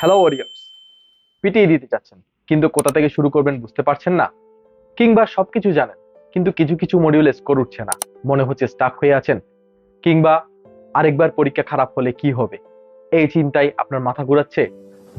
Hello ওরিয়ার্স পিটিয়ে দিতে চাচ্ছেন, কিন্তু কোথা থেকে শুরু করবেন বুঝতে পারছেন না? কিংবা সবকিছু জানেন, কিন্তু কিছু কিছু মডিউলে স্কোর উঠছে না, মনে হচ্ছে স্টাক হয়ে আছেন, কিংবা আরেকবার পরীক্ষা খারাপ হলে কি হবে? এই চিন্তায় আপনার মাথা ঘুরাচ্ছে।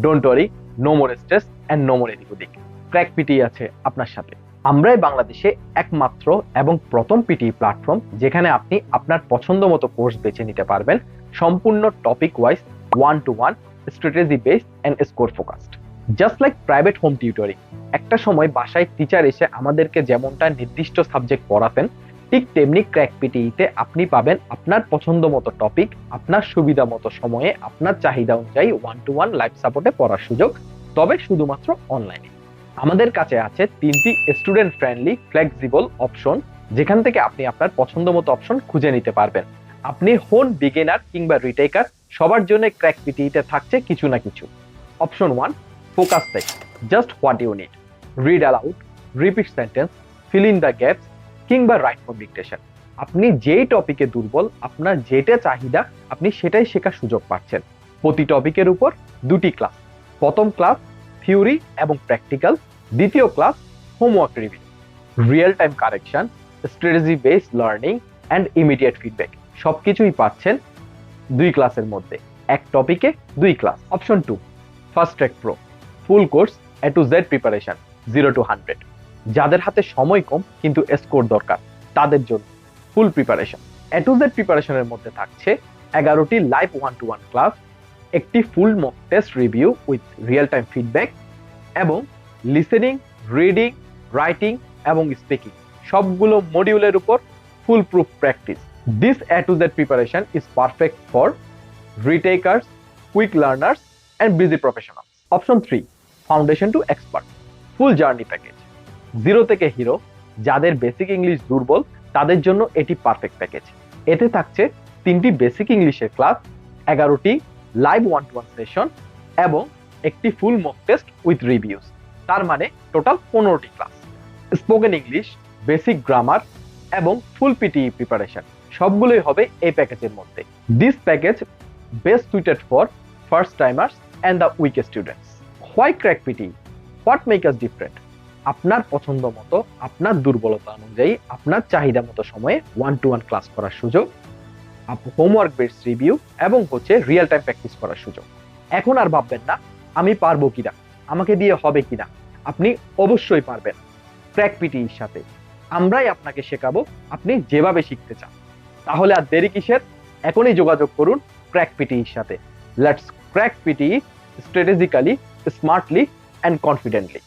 Don't worry no more stress and no more এদিক ওদিক ক্র্যাক পিটি আছে আপনার সাথে। আমরাই বাংলাদেশে একমাত্র এবং প্রথম পিটি প্ল্যাটফর্ম যেখানে আপনি আপনার পছন্দ মতো কোর্স বেছে নিতে পারবেন। সম্পূর্ণ topic wise one to one strategy based and score focused just like private home tutoring একটা সময় বাসায় টিচার এসে আমাদেরকে যেমনটা নির্দিষ্ট সাবজেক্ট পড়াতেন, ঠিক তেমনি ক্র্যাক পিটিইতে আপনি পাবেন আপনার পছন্দ মতো টপিক আপনার সুবিধা মতো সময়ে, আপনার চাহিদা অনুযায়ী ওয়ান টু ওয়ান লাইভ সাপোর্টে পড়ার সুযোগ, তবে শুধুমাত্র অনলাইনে আমাদের কাছে আছে তিনটি স্টুডেন্ট ফ্রেন্ডলি ফ্লেক্সিবল অপশন যেখান থেকে আপনি আপনার পছন্দ মতো অপশন খুঁজে নিতে পারবেন। আপনি হোন বিগিনার কিংবা রিটেকার, সবার জন্য ক্র্যাক পিটিতে থাকছে কিছু না কিছু। Option one, focus text, just what you need. Read aloud, repeat sentence, fill in the gaps, কিংবা রাইট ফর ডিকটেশন আপনি যেই টপিকে দুর্বল, আপনার যেটা চাহিদা, আপনি সেটাই শেখার সুযোগ পাচ্ছেন। প্রতি টপিকের উপর দুটি ক্লাস, প্রথম ক্লাস, থিওরি এবং প্র্যাকটিক্যাল, দ্বিতীয় class, homework review. Real time correction strategy based learning, and immediate feedback. সবকিছুই পাচ্ছেন দুই ক্লাসের মধ্যে। এক টপিকে দুই class. Option two fast track pro. Full course A to Z preparation, zero to hundred. যাদের হাতে সময় কম, কিন্তু স্কোর দরকার, তাদের জন্য full preparation. A to Z প্রিপারেশনের মধ্যে থাকছে এগারোটি live one to one class, একটি full mock test review with real time feedback এবং লিসেনিং, রিডিং, রাইটিং এবং স্পিকিং। সবগুলো মডিউলের উপর full proof practice. This A to Z preparation is perfect for retakers quick learners and busy professional option three foundation to expert full journey package zero থেকে hero যাদের basic English দুর্বল, তাদের জন্য এটি পারফেক্ট প্যাকেজ এতে থাকছে তিনটি basic ইংলিশের ক্লাস এগারোটি live one to one session এবং একটি full mock test with reviews তার মানে টোটাল পনেরোটি class spoken English basic grammar এবং ফুল পিটিই প্রিপারেশন সবগুলোই হবে এই প্যাকেজের মধ্যে। This package best suited for first timers and the weak students why crack PTE what make us different আপনার পছন্দ মতো, আপনার দুর্বলতা অনুযায়ী, আপনার চাহিদা মতো সময়ে ওয়ান টু ওয়ান ক্লাস করার সুযোগ হোমওয়ার্ক বেসড রিভিউ এবং হচ্ছে রিয়েল টাইম প্র্যাকটিস করার সুযোগ। এখন আর ভাববেন না, আমি পারব কিনা, আমাকে দিয়ে হবে কিনা, আপনি অবশ্যই পারবেন। ক্র্যাক পিটির সাথে। আমরাই আপনাকে শেখাবো, আপনি যেভাবে শিখতে চান। তাহলে আর দেরি কিসের? এখনই যোগাযোগ করুন ক্র্যাক পিটির সাথে। Let's crack PTE strategically smartly and confidently